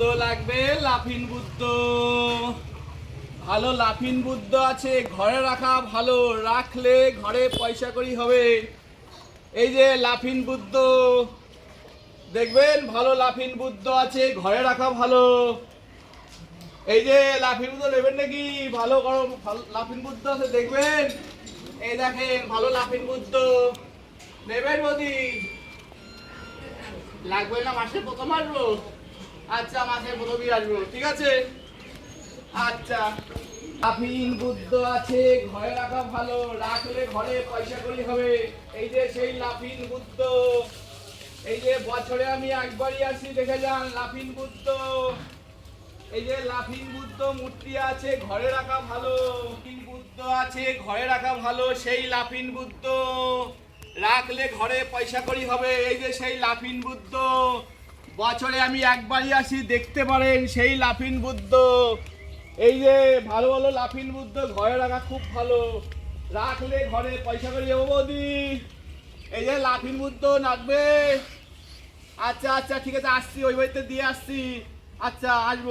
বুদ্ধ লাগবে, লাফিন বুদ্ধ। ভালো লাফিন বুদ্ধ আছে, ঘরে রাখা ভালো, রাখলে ঘরে পয়সা করি হবে। এই যে লাফিন বুদ্ধ, দেখবেন ভালো লাফিন বুদ্ধ আছে, ঘরে রাখা ভালো। এই যে লাফিন বুদ্ধ নেবেন নাকি? ভালো গরম লাফিন বুদ্ধ আছে, দেখবেন। এই দেখেন, ভালো লাফিন বুদ্ধ। নেবেন মোদি। লাগবে না মাসে প্রথম আসব? আচ্ছা মাসে প্রথমই আসব, ঠিক আছে? আচ্ছা লাফিন বুদ্ধ আছে, ঘরে রাখা ভালো, রাখলে ঘরে পয়সা করি হবে। এই যে সেই লাফিন বুদ্ধ। এই যে বছরে আমি একবারই আসি, দেখে যান, লাফিন বুদ্ধ। এই যে লাফিং বুদ্ধ মূর্তি আছে, ঘরে রাখা ভালো। লাফিং বুদ্ধ আছে, ঘরে রাখা ভালো, সেই লাফিন বুদ্ধ। রাখলে ঘরে পয়সা করি হবে, এই যে সেই লাফিন বুদ্ধ। বছরে আমি একবারই আসি, দেখতে পারেন সেই লাফিন বুদ্ধ। এই যে ভালো ভালো লাফিন বুদ্ধ, ঘরে রাখা খুব ভালো। রাখলে ঘরে পয়সা করে যাব বৌদি। এই যে লাফিন বুদ্ধ নাচবে। আচ্ছা আচ্ছা ঠিক আছে, আসছি, ওই বাড়িতে দিয়ে আসছি। আচ্ছা আসব।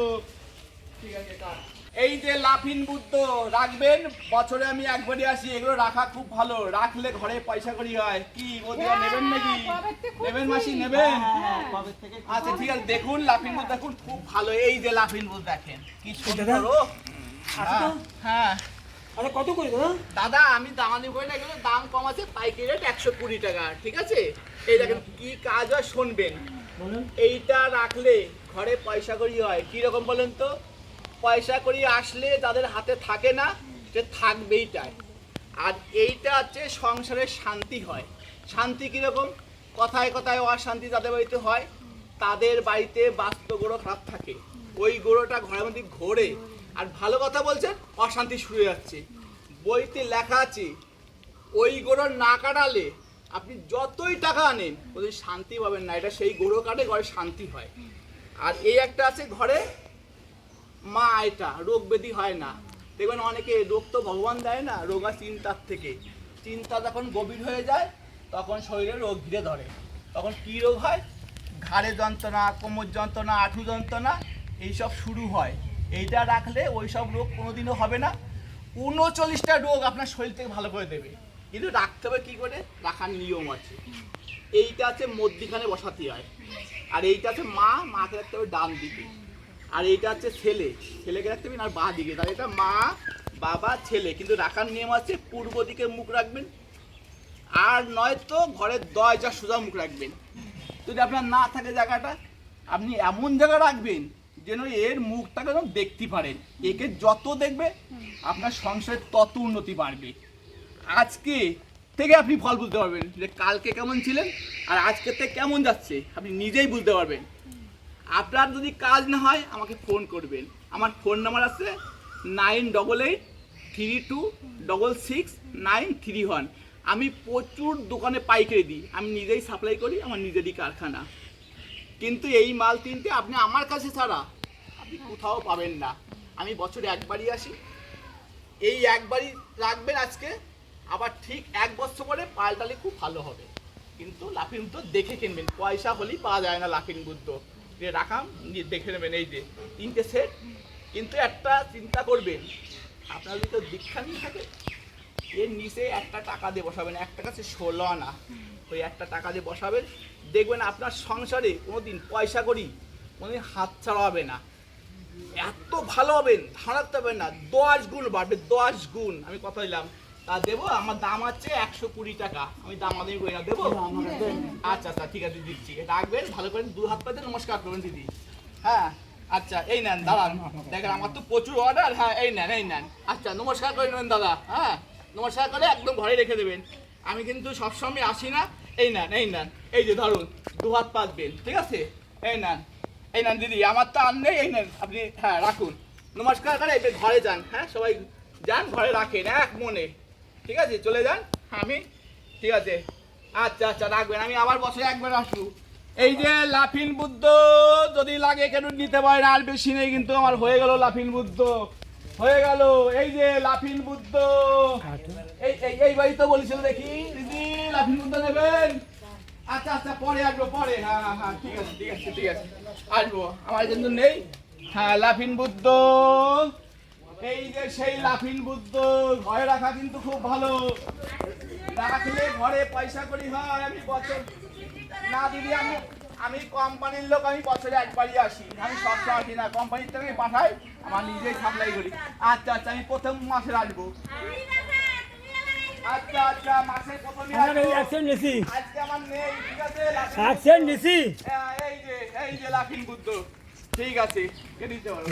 ঠিক আছে, কাট। এই যে লাফিন বুদ্ধ রাখবেন? বছরে আমি একবারই আসি এগুলো রাখা খুব ভালো। রাখলে ঘরে পয়সা করি হয়। কি ওদিকে নেবেন নাকি? নেবেন মাসি নেবেন? আচ্ছা ঠিক আছে দেখুন লাফিন বুদ্ধ দেখুন খুব ভালো। এই যে লাফিন বুদ্ধ দেখেন কি সুন্দর হ্যাঁ, হ্যাঁ। আরে কত করে দাদা? দাদা আমি দামানি করি না এগুলো দাম কম আছে পাইকারি রেট একশো কুড়ি টাকা ঠিক আছে? এই দেখেন কি কাজ হয় শুনবেন। এইটা রাখলে ঘরে পয়সা করি হয়। কি রকম বলেন তো? পয়সা করি আসলে যাদের হাতে থাকে না, সে থাকবেই তাই। আর এইটা হচ্ছে সংসারের শান্তি হয়। শান্তি কীরকম? কথায় কথায় অশান্তি যাদের বাড়িতে হয়, তাদের বাড়িতে বাস্তব গোড়ো খারাপ থাকে। ওই গোড়োটা ঘরের মধ্যে ঘোরে। আর ভালো কথা বলছেন, অশান্তি শুরু যাচ্ছে। বইতে লেখা আছে, ওই গোড়ো না কাটালে আপনি যতই টাকা আনেন, ওদের শান্তি পাবেন না। এটা সেই গোড়ো কাটে, ঘরে শান্তি হয়। আর এই একটা আছে ঘরে মা এটা, রোগ ব্যাধি হয় না। দেখবেন অনেকে রোগ তো ভগবান দেয় না, রোগ আর চিন্তার থেকে। চিন্তা যখন গভীর হয়ে যায়, তখন শরীরে রোগ ঘিরে ধরে। তখন কি রোগ হয়? ঘাড়ে যন্ত্রণা, কোমর যন্ত্রণা, আঁঠু যন্ত্রণা, এইসব শুরু হয়। এইটা রাখলে ওই সব রোগ কোনোদিনও হবে না। উনচল্লিশটা রোগ আপনার শরীর থেকে ভালো করে দেবে। কিন্তু রাখতে হবে কী করে? রাখার নিয়ম আছে। এইটা আছে মধ্যিখানে বসাতে হয়। আর এইটা আছে মা, মাকে রাখতে হবে ডান দিকে। আর এইটা হচ্ছে ছেলে। ছেলেকে রাখতে হবে আর বা দিকে তাহলে এটা মা, বাবা, ছেলে। কিন্তু রাখার নিয়ম আছে, পূর্ব দিকে মুখ রাখবেন। আর নয়তো ঘরের দরজা সোজা মুখ রাখবেন। যদি আপনার না থাকে জায়গাটা, আপনি এমন জায়গা রাখবেন যেন এর মুখটাকে যেন দেখতে পারেন। একে যত দেখবে, আপনার সংসারের তত উন্নতি বাড়বে। আজকে থেকে আপনি ফল বুঝতে পারবেন যে কালকে কেমন ছিলেন আর আজকে থেকে কেমন যাচ্ছে, আপনি নিজেই বুঝতে পারবেন। আপনার যদি কাজ না হয়, আমাকে ফোন করবেন। আমার ফোন নাম্বার আছে nine double eight three two double six nine three one. আমি প্রচুর দোকানে পাইকারি দিই। আমি নিজেই সাপ্লাই করি, আমার নিজেরই কারখানা। কিন্তু এই মাল কিনতে আপনি আমার কাছে ছাড়া আপনি কোথাও পাবেন না। আমি বছরে একবারই আসি। এই একবারই রাখবেন আজকে। আবার ঠিক এক বছর পরে পাল্টালে খুব ভালো হবে। কিন্তু লাফিং বুদ্ধ দেখে কিনবেন। পয়সা হলেই পাওয়া যায় না লাফিং বুদ্ধ। যে রাখাম, নিয়ে দেখে নেবেন এই যে তিনটে সেট কিন্তু একটা চিন্তা করবেন, আপনার যদি কেউ দীক্ষা নিয়ে থাকে। এর নিচে একটা টাকা দিয়ে বসাবেন একটা কাছে ষোলো আনা। ওই একটা টাকা দিয়ে বসাবেন, দেখবেন আপনার সংসারে কোনো দিন পয়সা করি, কোনোদিন হাত ছাড়া হবে না। এত ভালো হবেন, হারাতে হবে না। দশ গুণ বাড়বে, দশ গুণ। আমি কথা দিলাম তা দেবো? আমার দাম আছে একশো কুড়ি টাকা। আমি দাম আদামি করি না দেবো আচ্ছা আচ্ছা ঠিক আছে দিচ্ছি। রাখবেন ভালো করে দু হাত পাতে নমস্কার করবেন দিদি। হ্যাঁ? আচ্ছা এই নেন দাঁড়ান। দেখেন আমার তো প্রচুর অর্ডার হ্যাঁ এই নেন এই নেন। আচ্ছা নমস্কার করে নেন দাদা। হ্যাঁ? নমস্কার করে একদম ঘরে রেখে দেবেন। আমি কিন্তু সবসময় আসি না। এই নেন এই নেন। এই যে ধরুন দু হাত পাতবেন ঠিক আছে? এই নেন এই নেন দিদি আমার তো আর নেই এই নেন। আপনি হ্যাঁ রাখুন। নমস্কার করে এবার ঘরে যান হ্যাঁ? সবাই যান ঘরে রাখেন এক মনে। ঠিক আছে, চলে যান। আমি, ঠিক আছে। আচ্ছা আচ্ছা রাখবেন। আমি আবার বছরে একবার আসব। এই যে লাফিন বুদ্ধ, যদি লাগে কেন নিতে পারেন, আর বেশি নেই কিন্তু আমার। হয়ে গেল লাফিন বুদ্ধ। হয়ে গেল। এই যে লাফিন বুদ্ধ। এই এই বাড়ি তো বলেছিল দেখি। দিদি, লাফিন বুদ্ধ নেবেন? আচ্ছা আচ্ছা পরে আসব, পরে। হ্যাঁ হ্যাঁ হ্যাঁ ঠিক আছে ঠিক আছে ঠিক আছে। আসব। আমার কিন্তু নেই। হ্যাঁ লাফিন বুদ্ধ। এই যে সেই লাফিন বুদ্ধ ঘরে রাখা কিন্তু খুব ভালো। রাখলে ঘরে পয়সা করি হয় আমি বছর না দিদি আমি আমি কোম্পানির লোক আমি বছরে একবারই আসি। আমি সবসময় আসি না কোম্পানির থেকে পাঠাই আমার নিজেই সাপ্লাই করি। আচ্ছা আচ্ছা আমি প্রথম মাসে আসব। আচ্ছা আচ্ছা প্রথমে আমার এই আসব আজকে আমার নেই ঠিক আছে? অ্যাকশন নিছি হ্যাঁ, এই যে এই যে বুদ্ধ। ঠিক আছে কে দিতে পারো